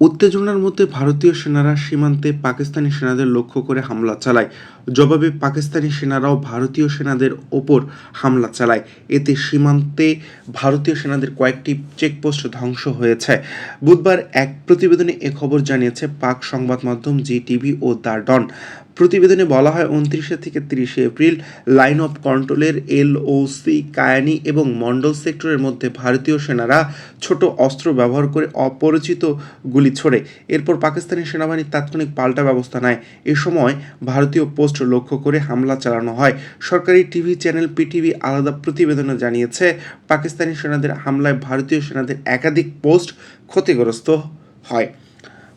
উত্তেজনার মধ্যে ভারতীয় সেনারা সীমান্তে পাকিস্তানি সেনাদের লক্ষ্য করে হামলা চালায়। জবাবে পাকিস্তানি সেনারাও ভারতীয় সেনাদের ওপর হামলা চালায়। এতে সীমান্তে ভারতীয় সেনাদের কয়েকটি চেকপোস্ট ধ্বংস হয়েছে। বুধবার এক প্রতিবেদনে এ খবর জানিয়েছে পাক সংবাদ মাধ্যম জি টিভি ও দ্য ডন। প্রতিবেদনে বলা হয়, উনত্রিশে থেকে তিরিশে এপ্রিল লাইন অফ কন্ট্রোলের এলওসি, কায়ানি এবং মন্ডল সেক্টরের মধ্যে ভারতীয় সেনারা ছোট অস্ত্র ব্যবহার করে অপরিচিত গুলি ছোড়ে। এরপর পাকিস্তানি সেনাবাহিনী তাৎক্ষণিক পাল্টা ব্যবস্থা নেয়। এ সময় ভারতীয় পোস্ট লক্ষ্য করে হামলা চালানো হয়। সরকারি টিভি চ্যানেল পিটিভি আলাদা প্রতিবেদনে জানিয়েছে, পাকিস্তানি সেনাদের হামলায় ভারতীয় সেনাদের একাধিক পোস্ট ক্ষতিগ্রস্ত হয়।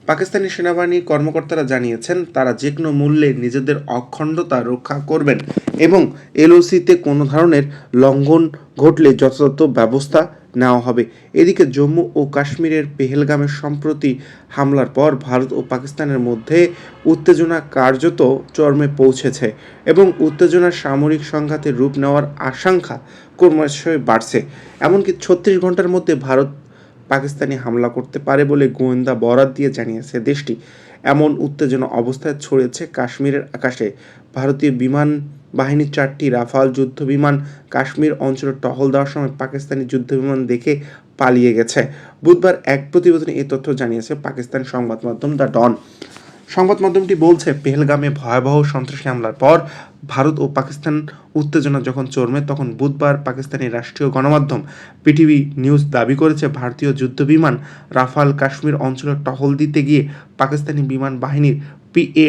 পাকিস্তানি সেনাবাহিনীর কর্মকর্তারা জানিয়েছেন, তারা যে কোনো মূল্যে নিজেদের অখণ্ডতা রক্ষা করবেন এবং এলওসিতে কোনো ধরনের লঙ্ঘন ঘটলে যথাযথ ব্যবস্থা নেওয়া হবে। এদিকে জম্মু ও কাশ্মীরের পেহেলগামের সম্প্রতি হামলার পর ভারত ও পাকিস্তানের মধ্যে উত্তেজনা কার্যত চরমে পৌঁছেছে এবং উত্তেজনার সামরিক সংঘাতের রূপ নেওয়ার আশঙ্কা ক্রমশই বাড়ছে। এমনকি ছত্রিশ ঘণ্টার মধ্যে ভারত পাকিস্তানি হামলা করতে পারে বলে গোয়েন্দা বরাত দিয়ে জানিয়েছে দেশটি। এমন উত্তেজনা অবস্থায় ছড়িয়েছে কাশ্মীরের আকাশে। ভারতীয় বিমান বাহিনীর চারটি রাফাল যুদ্ধ বিমান কাশ্মীর অঞ্চলে টহল দেওয়ার সময় পাকিস্তানি যুদ্ধ বিমান দেখে পালিয়ে গেছে। বুধবার এক প্রতিবেদনে এই তথ্য জানিয়েছে পাকিস্তান সংবাদ মাধ্যম দ্য ডন। সংবাদ মাধ্যমটি বলছে, পেহেলগামে ভয়াবহ সন্ত্রাসী হামলার পর ভারত ও পাকিস্তান উত্তেজনা যখন চরমে, তখন বুধবার পাকিস্তানি রাষ্ট্রীয় গণমাধ্যম পিটিভি নিউজ দাবি করেছে, ভারতীয় যুদ্ধবিমান রাফাল কাশ্মীর অঞ্চলে টহল দিতে গিয়ে পাকিস্তানি বিমান বাহিনীর পিএ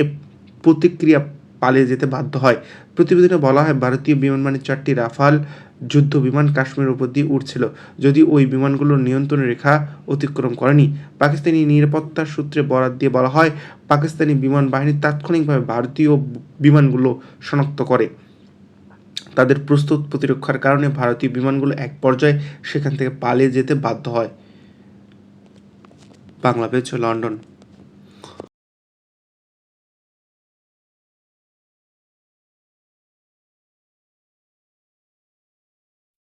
প্রতিক্রিয়া পালিয়ে যেতে বাধ্য হয়। প্রতিবেদনে বলা হয়, ভারতীয় বিমান বিমানবাহিনীর চারটি রাফাল যুদ্ধ বিমান কাশ্মীরের উপর দিয়ে উঠছিল যদি ওই বিমানগুলোর নিয়ন্ত্রণ রেখা অতিক্রম করেনি। পাকিস্তানি নিরাপত্তা সূত্রে বরাত দিয়ে বলা হয়, পাকিস্তানি বিমান বাহিনী তাৎক্ষণিকভাবে ভারতীয় বিমানগুলো শনাক্ত করে। তাদের প্রস্তুত প্রতিরক্ষার কারণে ভারতীয় বিমানগুলো এক পর্যায়ে সেখান থেকে পালিয়ে যেতে বাধ্য হয়। Bangla page London.